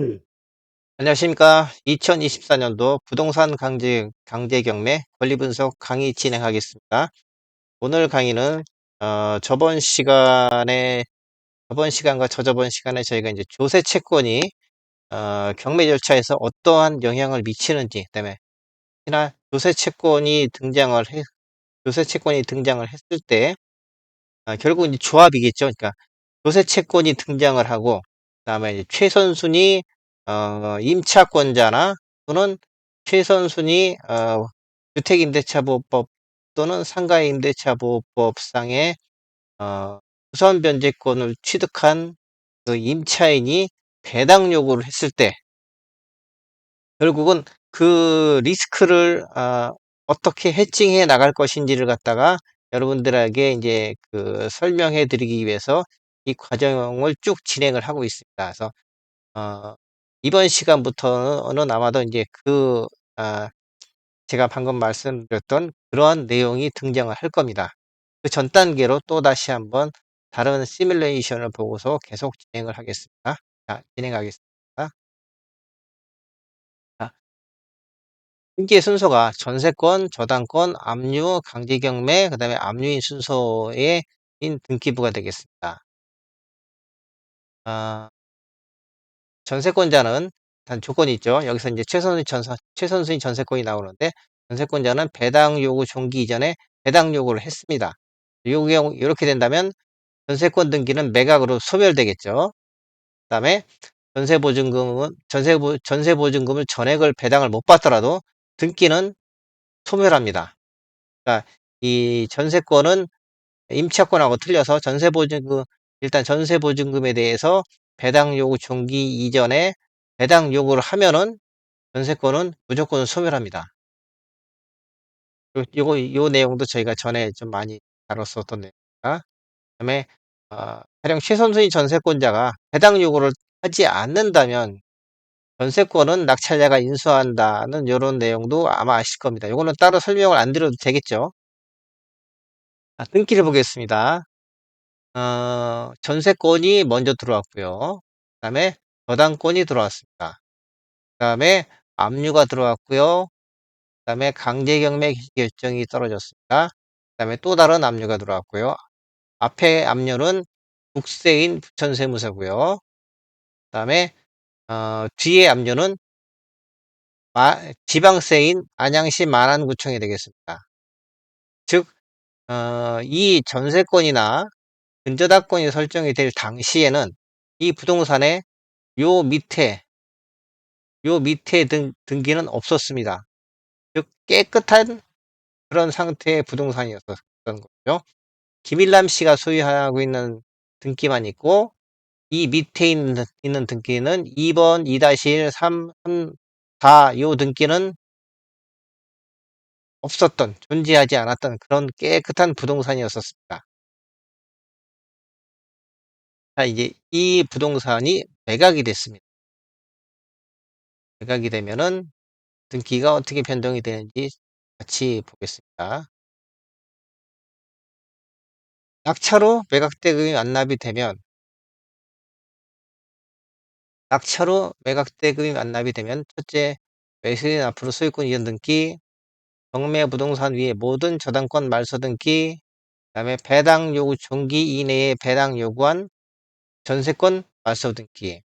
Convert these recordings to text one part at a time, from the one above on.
음. 안녕하십니까. 2024년도 부동산 강제, 강제 경매 권리 분석 강의 진행하겠습니다. 오늘 강의는, 어, 저번 시간에, 저번 시간과 저저번 시간에 저희가 이제 조세 채권이, 어, 경매 절차에서 어떠한 영향을 미치는지, 그 다음에, 특히나 조세 채권이 등장을 해, 조세 채권이 등장을 했을 때, 어, 결국 이제 조합이겠죠. 그러니까 조세 채권이 등장을 하고, 그 다음에 최선순위 어, 임차권자나 또는 최선순위 어, 주택임대차보호법 또는 상가임대차보호법상의 어, 우선 변제권을 취득한 그 임차인이 배당 요구를 했을 때 결국은 그 리스크를 어, 어떻게 해칭해 나갈 것인지를 갖다가 여러분들에게 이제 그 설명해 드리기 위해서 이 과정을 쭉 진행을 하고 있습니다. 그래서 어, 이번 시간부터는 아마도 이제 그 아, 제가 방금 말씀드렸던 그러한 내용이 등장을 할 겁니다. 그 전 단계로 또 다시 한번 다른 시뮬레이션을 보고서 계속 진행을 하겠습니다. 자, 진행하겠습니다. 자, 등기의 순서가 전세권, 저당권, 압류, 강제경매, 그 다음에 압류인 순서의 등기부가 되겠습니다. 아, 전세권자는 단 조건이 있죠. 여기서 이제 최선순위 전사, 최선순위 전세권이 나오는데 전세권자는 배당 요구 종기 이전에 배당 요구를 했습니다. 요게 이렇게 된다면 전세권 등기는 매각으로 소멸되겠죠. 그다음에 전세 보증금은 전세 보 전세 보증금을 전액을 배당을 못 받더라도 등기는 소멸합니다. 그러니까 이 전세권은 임차권하고 틀려서 전세 보증금 일단 전세 보증금에 대해서 배당 요구 종기 이전에 배당 요구를 하면은 전세권은 무조건 소멸합니다. 요거 요 내용도 저희가 전에 좀 많이 다뤘었던 내용입니다. 그다음에 어, 가령 최선순위 전세권자가 배당 요구를 하지 않는다면 전세권은 낙찰자가 인수한다는 이런 내용도 아마 아실 겁니다. 요거는 따로 설명을 안 드려도 되겠죠. 자, 등기를 보겠습니다. 어, 전세권이 먼저 들어왔고요. 그 다음에 저당권이 들어왔습니다. 그 다음에 압류가 들어왔고요. 그 다음에 강제경매 결정이 떨어졌습니다. 그 다음에 또 다른 압류가 들어왔고요. 앞에 압류는 국세인 부천세무서고요. 그 다음에 어, 뒤에 압류는 지방세인 안양시 만안구청이 되겠습니다. 즉, 어, 이 전세권이나 근저당권이 설정이 될 당시에는 이 부동산의 요 밑에 요 밑에 등, 등기는 없었습니다. 즉 깨끗한 그런 상태의 부동산이었던 거죠. 김일남 씨가 소유하고 있는 등기만 있고 이 밑에 있는, 있는 등기는 2번 2-1 3, 3 4 요 등기는 없었던 존재하지 않았던 그런 깨끗한 부동산이었었습니다. 자, 이제 이 부동산이 매각이 됐습니다. 매각이 되면은 등기가 어떻게 변동이 되는지 같이 보겠습니다. 낙차로 매각대금이 완납이 되면 낙차로 매각대금이 완납이 되면 첫째, 매수인 앞으로 소유권 이전 등기, 경매 부동산 위에 모든 저당권 말소 등기, 그 다음에 배당 요구 종기 이내에 배당 요구한 전세권 말소 등기, 그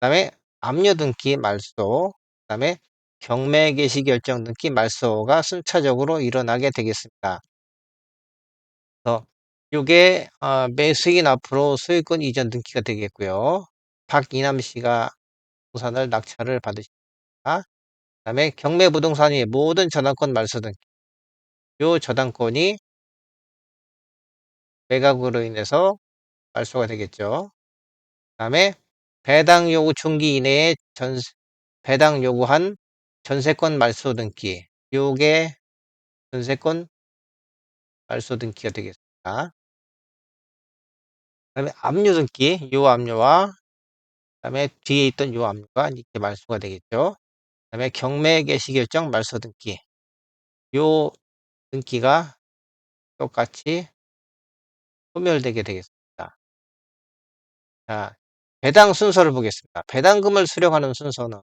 다음에 압류 등기 말소, 그 다음에 경매 개시 결정 등기 말소가 순차적으로 일어나게 되겠습니다. 그래서 이게 어, 매수인 앞으로 소유권 이전 등기가 되겠고요. 박이남 씨가 부동산을 낙찰을 받으십니다. 그 다음에 경매 부동산이 모든 저당권 말소 등기. 요 저당권이 매각으로 인해서 말소가 되겠죠. 그 다음에 배당 요구 중기 이내에 전, 배당 요구한 전세권 말소 등기. 요게 전세권 말소 등기가 되겠습니다. 그 다음에 압류 등기, 요 압류와 그 다음에 뒤에 있던 요 압류가 이렇게 말소가 되겠죠. 그 다음에 경매 개시 결정 말소 등기. 요 등기가 똑같이 소멸되게 되겠습니다. 자, 배당 순서를 보겠습니다. 배당금을 수령하는 순서는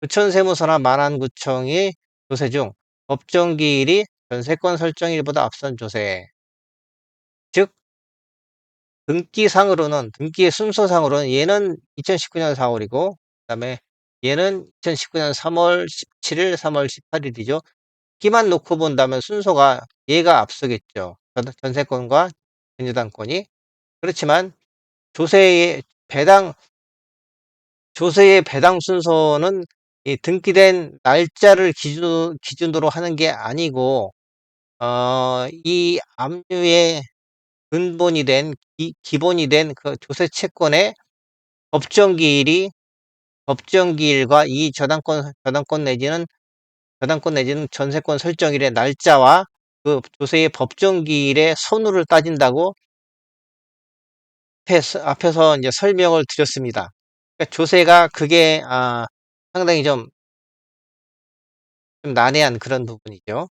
부천세무서나 만안구청이 조세 중 법정기일이 전세권 설정일보다 앞선 조세. 즉 등기상으로는 등기의 순서상으로는 얘는 2019년 4월이고 그 다음에 얘는 2019년 3월 17일, 3월 18일이죠. 기만 놓고 본다면 순서가 얘가 앞서겠죠. 전세권과 전유당권이. 그렇지만 조세의 배당 조세의 배당 순서는 이 등기된 날짜를 기준, 기준으로 하는 게 아니고 어, 이 압류의 근본이 된 기, 기본이 된 그 조세 채권의 법정기일이 법정기일과 이 저당권 저당권 내지는 저당권 내지는 전세권 설정일의 날짜와 그 조세의 법정기일의 선우를 따진다고 앞에서, 앞에서 이제 설명을 드렸습니다. 그러니까 조세가 그게 아, 상당히 좀, 좀 난해한 그런 부분이죠.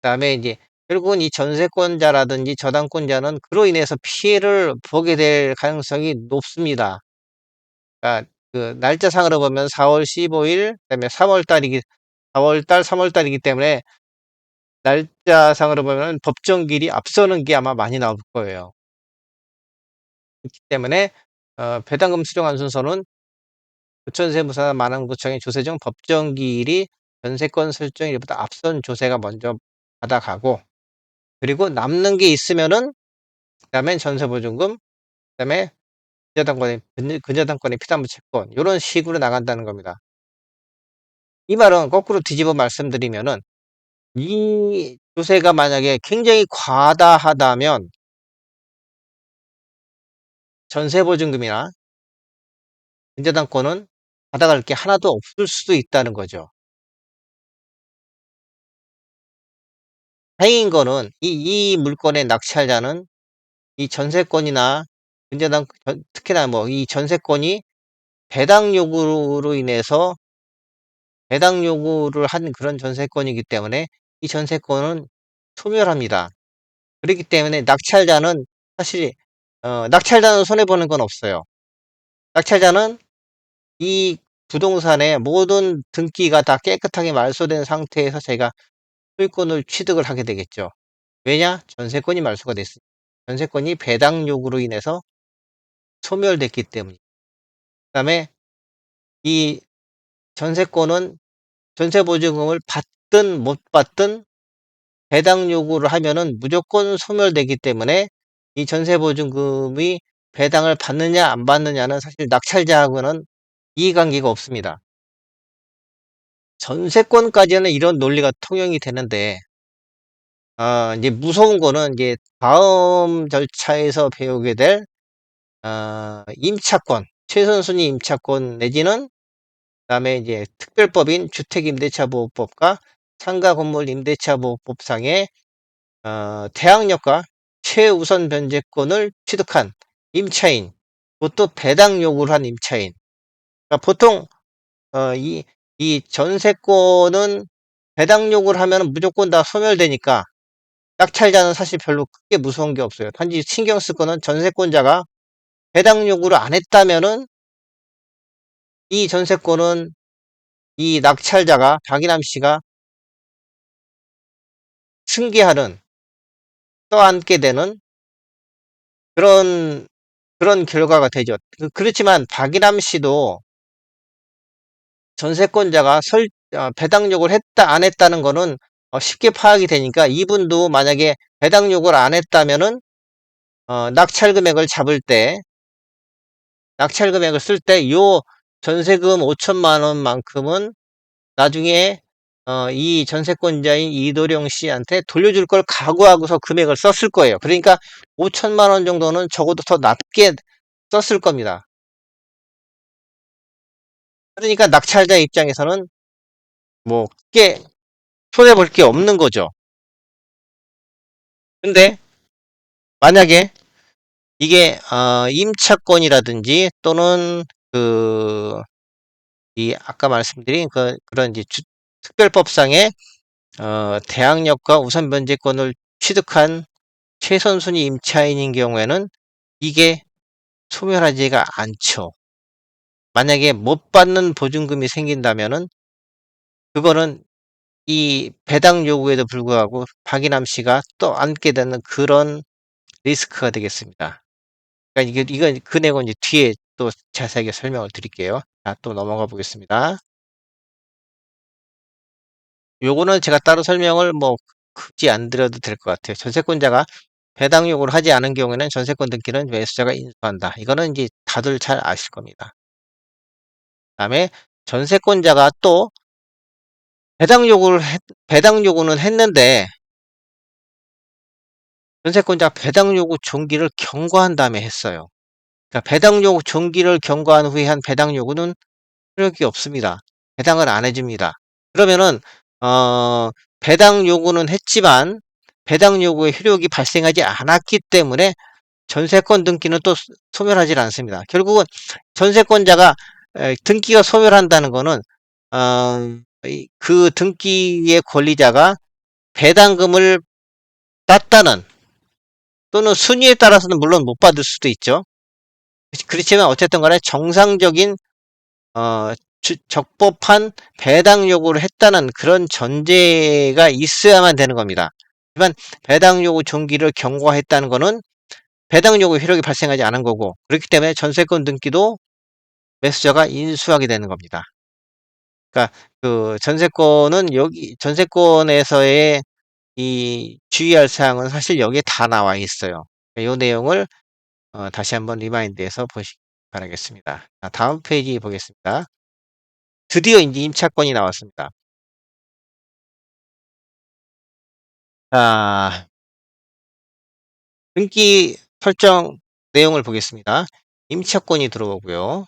그 다음에 이제 결국은 이 전세권자라든지 저당권자는 그로 인해서 피해를 보게 될 가능성이 높습니다. 그러니까 그 날짜상으로 보면 4월 15일, 그다음에 3월 달이기 4월 달, 3월 달이기 때문에 날짜상으로 보면 법정길이 앞서는 게 아마 많이 나올 거예요. 그렇기 때문에 어, 배당금 수령한 순서는 부천세무사 만안구청의 조세중 법정기일이 전세권 설정일보다 앞선 조세가 먼저 받아가고 그리고 남는 게 있으면은 그다음에 전세보증금 그다음에 근저당권의 근저당권의 피담보 채권 이런 식으로 나간다는 겁니다. 이 말은 거꾸로 뒤집어 말씀드리면은 이 조세가 만약에 굉장히 과다하다면 전세보증금이나 근저당권은 받아갈 게 하나도 없을 수도 있다는 거죠. 다행인 거는 이, 이 물건의 낙찰자는 이 전세권이나 근저당 특히나 뭐 이 전세권이 배당 요구로 인해서 배당 요구를 한 그런 전세권이기 때문에 이 전세권은 소멸합니다. 그렇기 때문에 낙찰자는 사실 어, 낙찰자는 손해보는 건 없어요. 낙찰자는 이 부동산의 모든 등기가 다 깨끗하게 말소된 상태에서 제가 소유권을 취득을 하게 되겠죠. 왜냐? 전세권이 말소가 됐으니 전세권이 배당 요구로 인해서 소멸됐기 때문이에요. 그 다음에 이 전세권은 전세보증금을 받든 못 받든 배당 요구를 하면은 무조건 소멸되기 때문에 이 전세보증금이 배당을 받느냐 안 받느냐는 사실 낙찰자하고는 이해관계가 없습니다. 전세권까지는 이런 논리가 통용이 되는데 어, 이제 무서운 거는 이제 다음 절차에서 배우게 될 어, 임차권, 최선순위 임차권 내지는 그다음에 이제 특별법인 주택임대차보호법과 상가건물 임대차보호법상의 어, 대항력과 최우선 변제권을 취득한 임차인, 그것도 배당 요구를 한 임차인. 그러니까 보통 어, 이, 이 전세권은 배당 요구를 하면 무조건 다 소멸되니까 낙찰자는 사실 별로 크게 무서운 게 없어요. 단지 신경 쓸 거는 전세권자가 배당 요구를 안 했다면은 이 전세권은 이 낙찰자가 박인남 씨가 승계하는 떠안게 되는 그런 그런 결과가 되죠. 그, 그렇지만 박인남 씨도 전세권자가 설 어, 배당 요구를 했다 안 했다는 거는 어, 쉽게 파악이 되니까 이분도 만약에 배당 요구를 안 했다면은 어, 낙찰 금액을 잡을 때 낙찰 금액을 쓸 때 요 전세금 5천만 원만큼은 나중에 어, 이 전세권자인 이도령 씨한테 돌려줄 걸 각오하고서 금액을 썼을 거예요. 그러니까 5천만 원 정도는 적어도 더 낮게 썼을 겁니다. 그러니까 낙찰자 입장에서는 뭐 크게 손해 볼 게 없는 거죠. 근데 만약에 이게 어, 임차권이라든지 또는 그 이 아까 말씀드린 그 그런 이제 주, 특별법상의 어, 대항력과 우선 변제권을 취득한 최선순위 임차인인 경우에는 이게 소멸하지가 않죠. 만약에 못 받는 보증금이 생긴다면은 그거는 이 배당 요구에도 불구하고 박인남 씨가 또 안게 되는 그런 리스크가 되겠습니다. 그러니까 이게 이건 그 내용은 이제 뒤에 또 자세하게 설명을 드릴게요. 자, 또 넘어가 보겠습니다. 요거는 제가 따로 설명을 뭐 굳이 안 드려도 될 것 같아요. 전세권자가 배당 요구를 하지 않은 경우에는 전세권 등기는 매수자가 인수한다. 이거는 이제 다들 잘 아실 겁니다. 다음에 전세권자가 또 배당 요구를 했, 배당 요구는 했는데 전세권자 배당 요구 종기를 경고한 다음에 했어요. 그러니까 배당 요구 종기를 경고한 후에 한 배당 요구는 효력이 없습니다. 배당을 안 해줍니다. 그러면은 어, 배당 요구는 했지만 배당 요구의 효력이 발생하지 않았기 때문에 전세권 등기는 또 소멸하지 않습니다. 결국은 전세권자가 등기가 소멸한다는 것은 어, 그 등기의 권리자가 배당금을 땄다는 또는 순위에 따라서는 물론 못 받을 수도 있죠. 그렇지만 어쨌든 간에 정상적인 어, 적법한 배당 요구를 했다는 그런 전제가 있어야만 되는 겁니다. 하지만 배당 요구 종기를 경고했다는 것은 배당 요구 효력이 발생하지 않은 거고 그렇기 때문에 전세권 등기도 매수자가 인수하게 되는 겁니다. 그러니까 그 전세권은 여기 전세권에서의 이 주의할 사항은 사실 여기에 다 나와 있어요. 이 내용을 어, 다시 한번 리마인드해서 보시기 바라겠습니다. 자, 다음 페이지 보겠습니다. 드디어 이제 임차권이 나왔습니다. 자, 등기 설정 내용을 보겠습니다. 임차권이 들어오고요.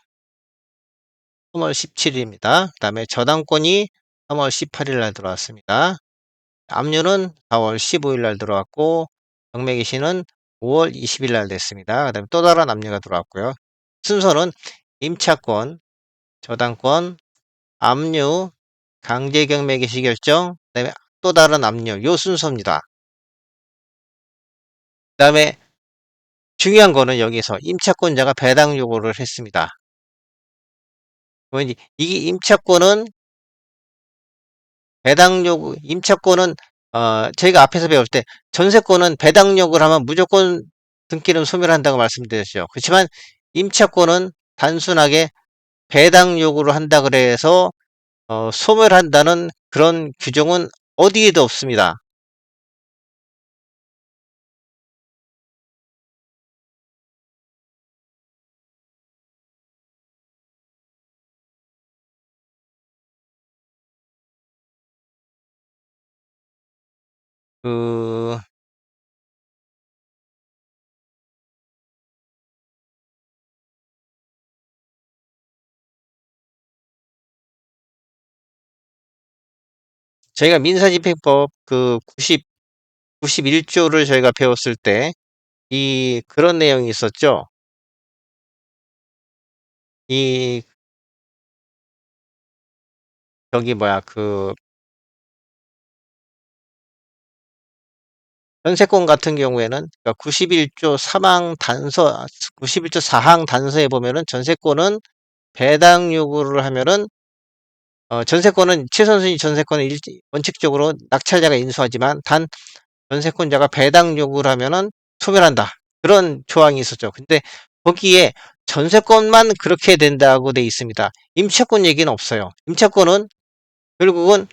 3 월 17 일입니다. 그 다음에 저당권이 3 월 18 일 날 들어왔습니다. 압류는 4 월 15 일 날 들어왔고 경매기시는 5 월 20 일 날 됐습니다. 그 다음에 또 다른 압류가 들어왔고요. 순서는 임차권, 저당권, 압류, 강제경매 개시 결정, 그 다음에 또 다른 압류, 요 순서입니다. 그 다음에 중요한 거는 여기서 임차권자가 배당 요구를 했습니다. 이게 임차권은 배당 요구, 임차권은 어, 저희가 앞에서 배울 때 전세권은 배당 요구를 하면 무조건 등기는 소멸한다고 말씀드렸죠. 그렇지만 임차권은 단순하게 배당 요구를 한다 그래서 어, 소멸한다는 그런 규정은 어디에도 없습니다. 그 저희가 민사집행법 그 90, 91조를 저희가 배웠을 때 이 그런 내용이 있었죠. 이 저기 뭐야 그 전세권 같은 경우에는 91조 3항 단서 91조 4항 단서에 보면은 전세권은 배당 요구를 하면은 어, 전세권은 최선순위 전세권은 일, 원칙적으로 낙찰자가 인수하지만 단 전세권자가 배당 요구를 하면은 소멸한다. 그런 조항이 있었죠. 근데 거기에 전세권만 그렇게 된다고 돼 있습니다. 임차권 얘기는 없어요. 임차권은 결국은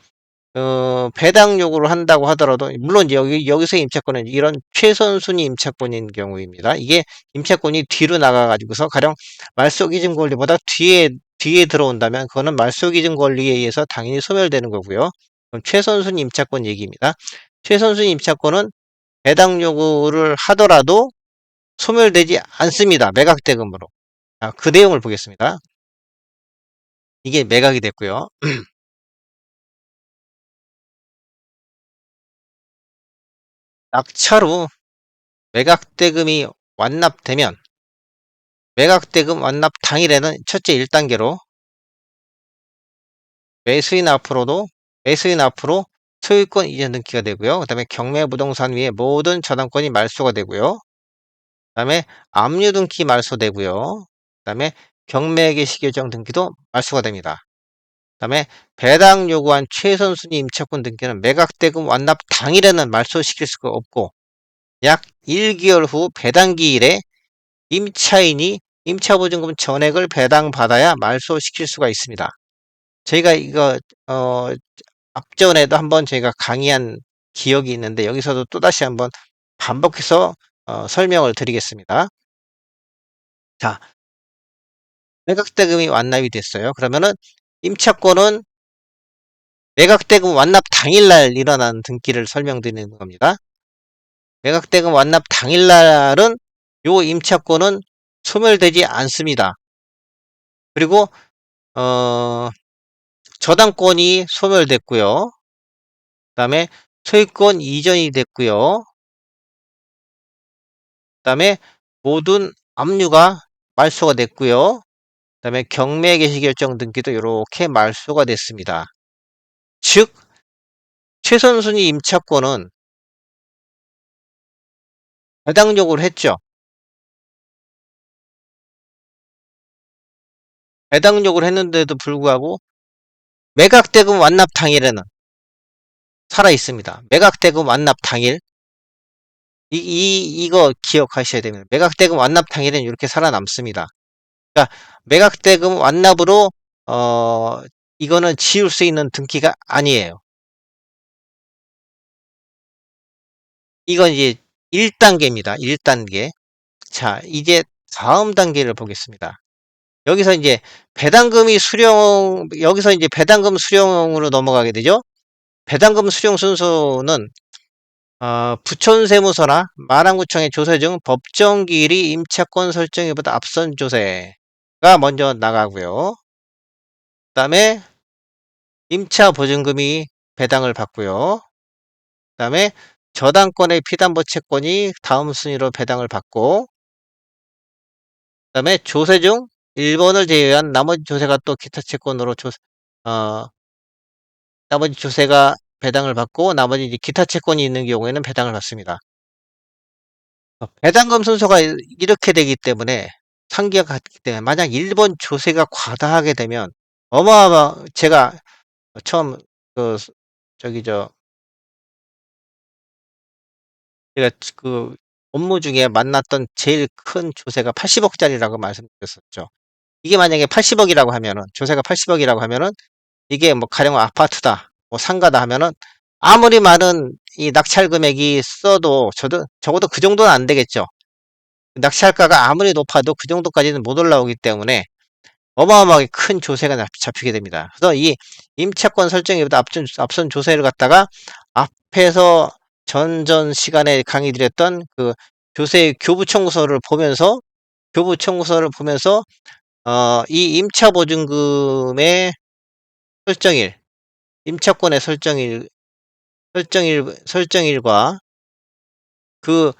어, 배당 요구를 한다고 하더라도 물론 여기 여기서 임차권은 이런 최선순위 임차권인 경우입니다. 이게 임차권이 뒤로 나가 가지고서 가령 말소 기준 권리보다 뒤에 뒤에 들어온다면 그거는 말소기준 권리에 의해서 당연히 소멸되는 거고요. 그럼 최선순위 임차권 얘기입니다. 최선순위 임차권은 배당 요구를 하더라도 소멸되지 않습니다. 매각 대금으로. 자, 그 내용을 보겠습니다. 이게 매각이 됐고요. 낙찰 후 매각 대금이 완납되면 매각대금 완납 당일에는 첫째 1단계로 매수인 앞으로도 매수인 앞으로 소유권 이전 등기가 되고요. 그 다음에 경매 부동산 위에 모든 저당권이 말소가 되고요. 그 다음에 압류 등기 말소되고요. 그 다음에 경매 개시 결정 등기도 말소가 됩니다. 그 다음에 배당 요구한 최선 순위 임차권 등기는 매각 대금 완납 당일에는 말소시킬 수가 없고 약 1개월 후 배당 기일에 임차인이 임차보증금 전액을 배당받아야 말소시킬 수가 있습니다. 저희가 이거 어 앞전에도 한번 저희가 강의한 기억이 있는데 여기서도 또다시 한번 반복해서 어 설명을 드리겠습니다. 자. 매각대금이 완납이 됐어요. 그러면은 임차권은 매각대금 완납 당일날 일어난 등기를 설명드리는 겁니다. 매각대금 완납 당일날은 요 임차권은 소멸되지 않습니다. 그리고 어 저당권이 소멸됐고요. 그다음에 소유권 이전이 됐고요. 그다음에 모든 압류가 말소가 됐고요. 그다음에 경매 개시 결정 등기도 이렇게 말소가 됐습니다. 즉 최선순위 임차권은 배당 요구를 했죠. 배당 요구를 했는데도 불구하고 매각 대금 완납 당일에는 살아 있습니다. 매각 대금 완납 당일 이, 이 이거 기억하셔야 됩니다. 매각 대금 완납 당일에는 이렇게 살아남습니다. 그러니까 매각 대금 완납으로 어 이거는 지울 수 있는 등기가 아니에요. 이건 이제 1단계입니다. 1단계. 자, 이제 다음 단계를 보겠습니다. 여기서 이제 배당금이 수령, 여기서 이제 배당금 수령으로 넘어가게 되죠. 배당금 수령 순서는 어, 부천세무서나 마랑구청의 조세 중 법정기일이 임차권 설정일보다 앞선 조세가 먼저 나가고요. 그 다음에 임차 보증금이 배당을 받고요. 그 다음에 저당권의 피담보 채권이 다음 순위로 배당을 받고 그 다음에 조세 중 1번을 제외한 나머지 조세가 또 기타 채권으로 조, 어, 나머지 조세가 배당을 받고 나머지 기타 채권이 있는 경우에는 배당을 받습니다. 어, 배당금 순서가 이렇게 되기 때문에 상기가 같기 때문에 만약 1번 조세가 과다하게 되면 어마어마 제가 처음 그 저기 저 제가 그 업무 중에 만났던 제일 큰 조세가 80억짜리라고 말씀드렸었죠. 이게 만약에 80억이라고 하면은 조세가 80억이라고 하면은 이게 뭐 가령 아파트다, 뭐 상가다 하면은 아무리 많은 이 낙찰 금액이 써도 저도 적어도 그 정도는 안 되겠죠. 낙찰가가 아무리 높아도 그 정도까지는 못 올라오기 때문에 어마어마하게 큰 조세가 잡히게 됩니다. 그래서 이 임차권 설정에보다 앞선, 앞선 조세를 갖다가 앞에서 전전 시간에 강의 드렸던 그 조세 교부 청구서를 보면서 교부 청구서를 보면서 어, 이 임차 보증금의 설정일, 임차권의 설정일, 설정일, 설정일과 그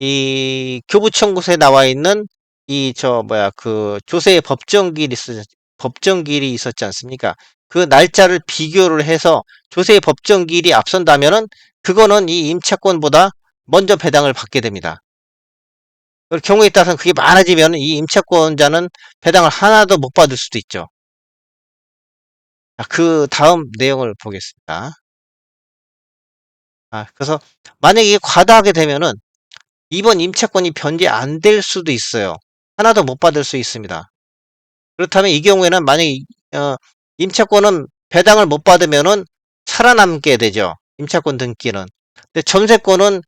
이 교부 청구서에 나와 있는 이 저 뭐야 그 조세의 법정기일이 있었 법정기일이 있었지 않습니까? 그 날짜를 비교를 해서 조세의 법정기일이 앞선다면은 그거는 이 임차권보다 먼저 배당을 받게 됩니다. 그 경우에 따라서 그게 많아지면 이 임차권자는 배당을 하나도 못 받을 수도 있죠. 그 다음 내용을 보겠습니다. 아, 그래서 만약에 과다하게 되면은 이번 임차권이 변제 안 될 수도 있어요. 하나도 못 받을 수 있습니다. 그렇다면 이 경우에는 만약에 어, 임차권은 배당을 못 받으면은 살아남게 되죠. 임차권 등기는. 근데 전세권은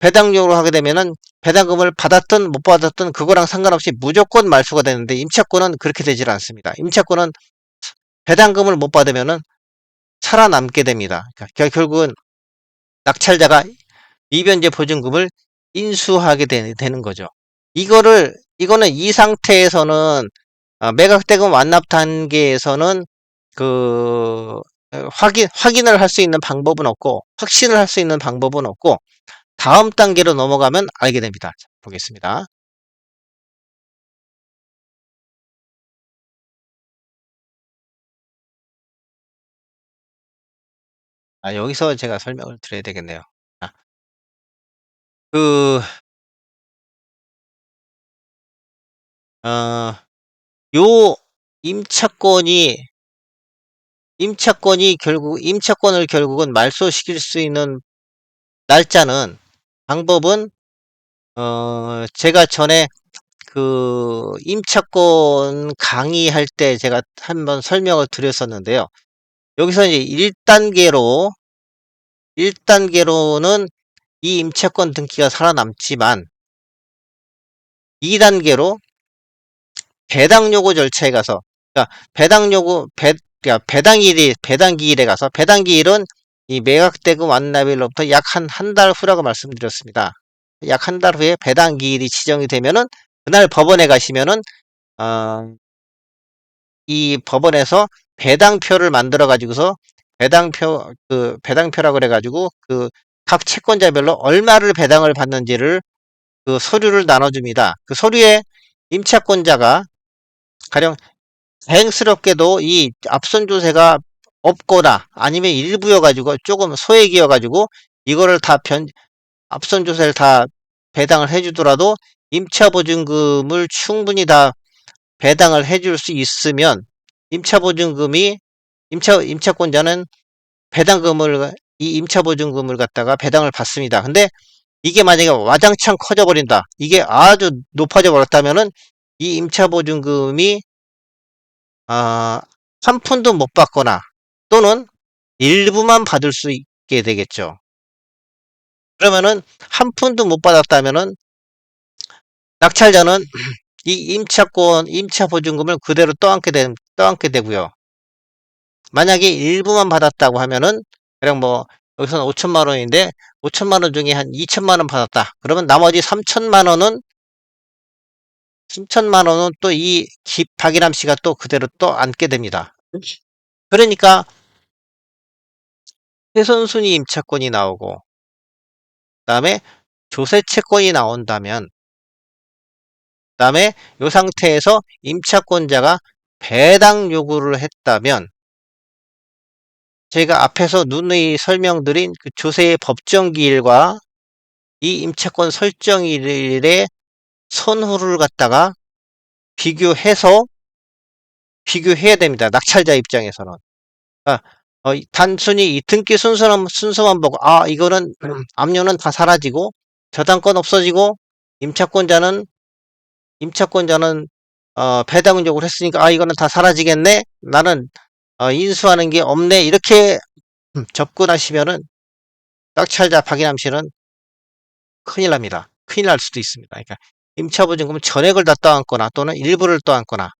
배당료로 하게 되면은 배당금을 받았든 못 받았든 그거랑 상관없이 무조건 말소가 되는데 임차권은 그렇게 되질 않습니다. 임차권은 배당금을 못 받으면은 살아남게 됩니다. 그러니까 결국은 낙찰자가 미변제 보증금을 인수하게 되는 거죠. 이거를 이거는 이 상태에서는 어, 매각대금 완납 단계에서는 그 확인 확인을 할 수 있는 방법은 없고 확신을 할 수 있는 방법은 없고 다음 단계로 넘어가면 알게 됩니다. 보겠습니다. 아, 여기서 제가 설명을 드려야 되겠네요. 아. 그 어, 요 임차권이 임차권이 결국 임차권을 결국은 말소시킬 수 있는 날짜는 방법은 어, 제가 전에 그 임차권 강의할 때 제가 한번 설명을 드렸었는데요. 여기서 이제 1단계로 1단계로는 이 임차권 등기가 살아남지만 2단계로 배당 요구 절차에 가서 그러니까 배당 요구 배 그러니까 배당일이 배당기일에 가서 배당기일은 이 매각대금 완납일로부터 약 한 한 달 후라고 말씀드렸습니다. 약 한 달 후에 배당 기일이 지정이 되면은 그날 법원에 가시면은 어, 이 법원에서 배당표를 만들어 가지고서 배당표 그 배당표라 그래 가지고 그 각 채권자별로 얼마를 배당을 받는지를 그 서류를 나눠줍니다. 그 서류에 임차권자가 가령 다행스럽게도 이 앞선 조세가 없거나 아니면 일부여가지고 조금 소액이어가지고 이거를 다 변, 앞선 조세를 다 배당을 해주더라도 임차보증금을 충분히 다 배당을 해줄 수 있으면 임차보증금이 임차 임차권자는 배당금을 이 임차보증금을 갖다가 배당을 받습니다. 근데 이게 만약에 와장창 커져 버린다. 이게 아주 높아져 버렸다면은 이 임차보증금이 아, 한 푼도 못 받거나 또는 일부만 받을 수 있게 되겠죠. 그러면은 한 푼도 못 받았다면은 낙찰자는 이 임차권, 임차 보증금을 그대로 떠안게, 되, 떠안게 되고요. 만약에 일부만 받았다고 하면은 그냥 뭐 여기서는 5천만 원인데 5천만 원 중에 한 2천만 원 받았다. 그러면 나머지 3천만 원은 3천만 원은 또 이 박일남 씨가 또 그대로 또 안게 됩니다. 그러니까 최선순위 임차권이 나오고 그다음에 조세 채권이 나온다면 그다음에 이 상태에서 임차권자가 배당 요구를 했다면 제가 앞에서 누누이 설명드린 그 조세의 법정기일과 이 임차권 설정일의 선후를 갖다가 비교해서 비교해야 됩니다. 낙찰자 입장에서는. 그러니까 어, 단순히 이 등기 순서만, 순서만 보고 아 이거는 압류는 다 사라지고 저당권 없어지고 임차권자는 임차권자는 어, 배당 요구를 했으니까 아 이거는 다 사라지겠네 나는 어, 인수하는 게 없네 이렇게 접근하시면은 낙찰자 박인함 씨는 큰일 납니다. 큰일 날 수도 있습니다. 그러니까 임차보증금은 전액을 다 떠안거나 또는 일부를 떠안거나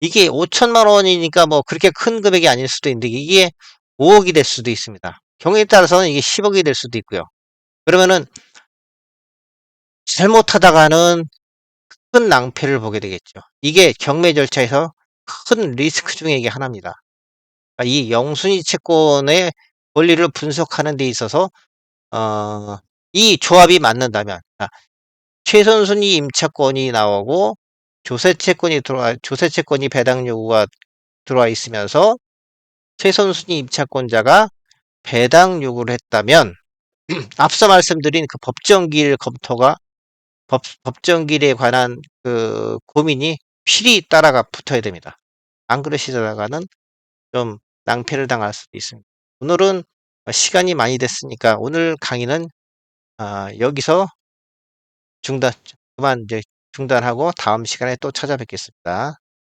이게 5천만 원이니까 뭐 그렇게 큰 금액이 아닐 수도 있는데 이게 5억이 될 수도 있습니다. 경우에 따라서는 이게 10억이 될 수도 있고요. 그러면은 잘못하다가는 큰 낭패를 보게 되겠죠. 이게 경매 절차에서 큰 리스크 중에 이게 하나입니다. 그러니까 이 영순위 채권의 권리를 분석하는 데 있어서 어, 이 조합이 맞는다면 아, 최선순위 임차권이 나오고 조세채권이 들어와 조세채권이 배당 요구가 들어와 있으면서 최선순위 임차권자가 배당 요구를 했다면 앞서 말씀드린 그 법정길 검토가 법, 법정길에 관한 그 고민이 필히 따라가 붙어야 됩니다. 안 그러시다가는 좀 낭패를 당할 수도 있습니다. 오늘은 시간이 많이 됐으니까 오늘 강의는 아, 여기서 중단, 그만 이제 중단하고 다음 시간에 또 찾아뵙겠습니다.